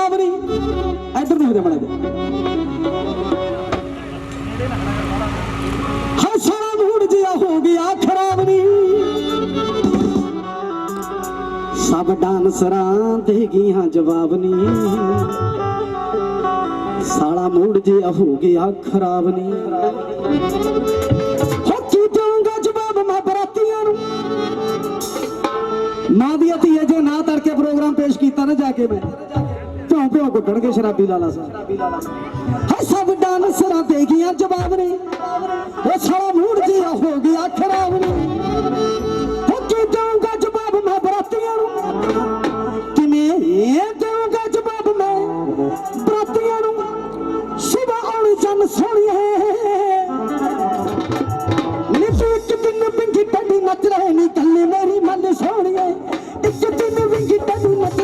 ਗੁਲਾਬ ਨਹੀਂ ਇੱਧਰ ਦੇਖ ਜਾ ਮਣਾ ਹਾਂ ਸਾਰਾ ਮੂਡ ਜਿਆ ਹੋ ਗਿਆ ਖਰਾਬ ਨਹੀਂ ਸਭ ਡਾਂਸਰਾਂ ਦੇ ਗਈਆਂ ਜਵਾਬ ਨਹੀਂ ਸਾਲਾ ਮੂਡ ਜਿਆ ਹੋ ਗਿਆ ਖਰਾਬ ਨਹੀਂ ਮਾਂ ਦੀ ਧੀਏ ਜੋ ਨਾ ਤੜਕੇ ਪ੍ਰੋਗਰਾਮ ਪੇਸ਼ ਕੀਤਾ ਨਾ ਜਾ ਕੇ ਮੈਂ ਨੂੰ ਕੁੱਟਣਗੇ ਸ਼ਰਾਬੀ ਲਾਲਾ ਸਾਹਿਬ ਹਾਂ ਸਭ ਡਾਂਸਰਾਂ ਦੇ ਗਿਆ ਜਵਾਬ ਨੇ ਉਹ ਸਾਰਾ ਮੂਡ ਜਿਹਾ ਹੋ ਗਿਆ ਖਰਾਬ ਨੇ ਹੋ ਕੀ ਜਵਾਬ ਮੈਂ ਬਰਾਤੀਆਂ ਨੂੰ। ਕਿਵੇਂ ਦਊਂਗਾ ਜਵਾਬ ਮੈਂ ਬਰਾਤੀਆਂ ਨੂੰ। ਸ਼ਿਵਾ ਆਉਣੀ ਜਨ ਸੋਹਣੀ ਹੈ ਇੱਕ ਦਿਨ ਪਿੰਗੀ ਟੱਡੀ ਨੱਚ ਰਹੇ ਨੀ, ਕੱਲੇ ਮੇਰੀ ਮਨ ਸੋਹਣੀ ਇੱਕ ਦਿਨ ਪਿੰਗੀ ਟੱਡੀ ਨੱਚ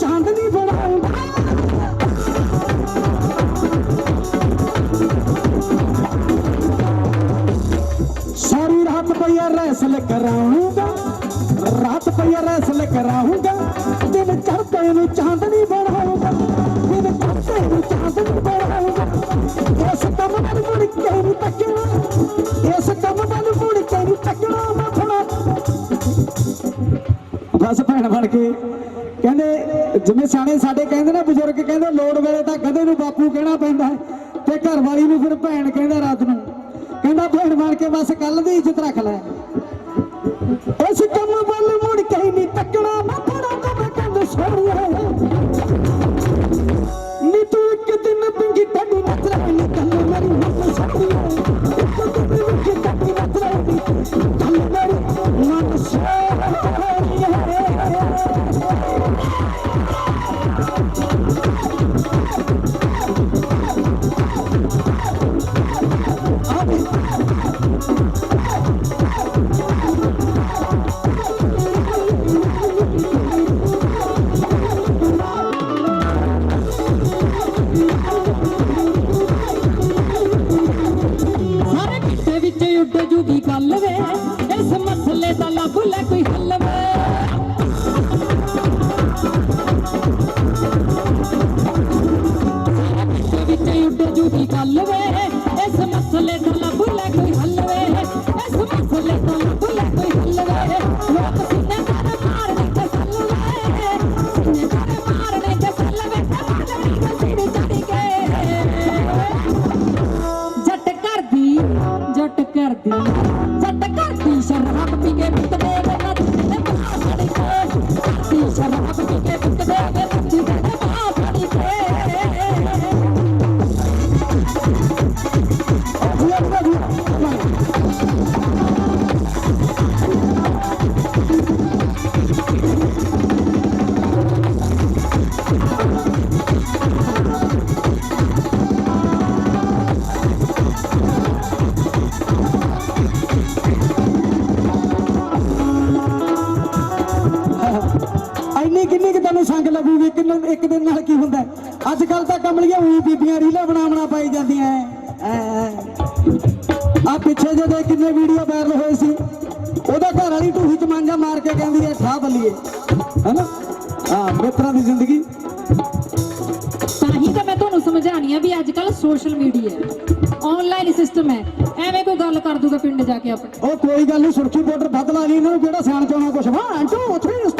ਚਾਂਦਨੀ ਬਣਾਉਂਦਾ ਸਾਰੀ ਰਾਤ ਪਈਆ ਰੈਸਲ ਕਰਾਉਂਗਾ, ਰਾਤ ਪਈਆ ਰੈਸਲ ਕਰਾਉਂਗਾ, ਦਿਨ ਚੜ੍ਹਦੇ ਨੂੰ ਚਾਂਦਨੀ ਬਣਾਉਂਗਾ ਦਿਨ ਚੜ੍ਹਦੇ ਨੂੰ ਚਾਂਦਨੀ ਜਿਵੇਂ ਸਿਆਣੇ ਸਾਡੇ ਕਹਿੰਦੇ ਨੇ, ਬਜ਼ੁਰਗ ਕਹਿੰਦੇ, ਲੋੜ ਵੇਲੇ ਤਾਂ ਕਦੇ ਨੂੰ ਬਾਪੂ ਕਹਿਣਾ ਪੈਂਦਾ ਤੇ ਘਰ ਵਾਲੀ ਨੂੰ ਫਿਰ ਭੈਣ ਕਹਿੰਦਾ ਰਾਤ ਨੂੰ। ਕਹਿੰਦਾ ਭੈਣ ਬਣ ਕੇ ਬਸ ਕੱਲ ਦੀ ਇੱਜ਼ਤ ਰੱਖ ਲੈ। ਮਸਲੇ ਦਾ ਲੱਭ ਲੈ ਕੋਈ ਹੱਲ ਵੇ। ਇਸ ਮਸਲੇ ਦਾ ਲੱਭ ਲੈ ਕੋਈ ਹੱਲ ਵੇ। ਲੋਕ ਸੀਨੇ ਕਰ ਮਾਰਨੇ ਤੇ ਸੱਲ ਵੇ। ਸੀਨੇ ਕਰ ਮਾਰਨੇ ਤੇ ਸੱਲ ਵੇ। ਮਾਰਨੇ ਤੇ ਸਿਰ ਚੜੀ ਗਏ ਜੱਟ ਕਰਦੀ ਜੱਟ ਕਰਦੀ ਜੱਟ ਕਰਦੀ, ਸ਼ਰਾਬ ਪੀ ਕੇ ਕੱਲ ਤਾਂ ਕਮਲੀਆਂ ਹੋਈ ਬੀਬੀਆਂ ਰੀਲਾਂ ਬਣਾਉਣਾ ਪਾਈ ਜਾਂਦੀਆਂ ਆ ਪਿੱਛੇ ਜਦੋਂ ਕਿੰਨੇ ਵੀਡੀਓ ਵਾਇਰਲ ਹੋਏ ਸੀ। ਉਹਦਾ ਘਰ ਵਾਲੀ ਢੂਹੀ ਚ ਮਾਂਜਾ ਮਾਰ ਕੇ ਕਹਿੰਦੀ ਐ ਠਾ ਬੱਲੀਏ। ਹੈਨਾ? ਹਾਂ ਮਿੱਤਰਾਂ ਦੀ ਜ਼ਿੰਦਗੀ। ਤਾਂ ਹੀ ਤਾਂ ਮੈਂ ਤੁਹਾਨੂੰ ਸਮਝਾਣੀ ਆ ਵੀ ਅੱਜ ਕੱਲ ਸੋਸ਼ਲ ਮੀਡੀਆ ਹੈ ਆਨਲਾਈਨ ਸਿਸਟਮ ਹੈ ਐਵੇਂ ਕੋਈ ਗੱਲ ਕਰ ਦੂਗਾ ਪਿੰਡ ਜਾ ਕੇ ਆਪਣੇ। ਉਹ ਕੋਈ ਗੱਲ ਨਹੀਂ ਸੁਰਖੀ ਪਾਊਡਰ ਵੱਧ ਲਾ ਲਈ ਇਹਨਾਂ ਨੂੰ ਕਿਹੜਾ ਸਿਆਣ ਚਾਉਣਾ ਕੁਛ? 1 2 3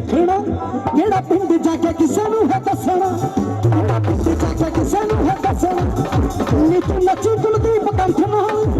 ਰੱਖਣਾ, ਜਿਹੜਾ ਪਿੰਡ ਜਾ ਕੇ ਕਿਸੇ ਨੂੰ ਹੈ ਦੱਸਣਾ, ਜਿਹੜਾ ਪਿੰਡ ਜਾ ਕੇ ਕਿਸੇ ਨੂੰ ਹੈ ਦੱਸਣਾ। ਨੀ ਤੂੰ ਨੱਚੀ ਕੁਲਦੀਪ ਕੰਠ ਨਾਲ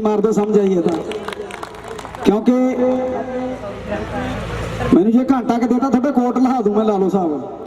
ਤਾੜੀ ਮਾਰਦੇ ਸਮਝ ਆਈਏ ਤਾਂ। ਕਿਉਂਕਿ ਮੈਨੂੰ ਜੇ ਘੰਟਾ ਕਿ ਦੇਤਾ, ਤੁਹਾਡੇ ਕੋਟ ਲਹਾ ਦੂੰ ਮੈਂ, ਲਾ ਲਓ ਸਾਹਿਬ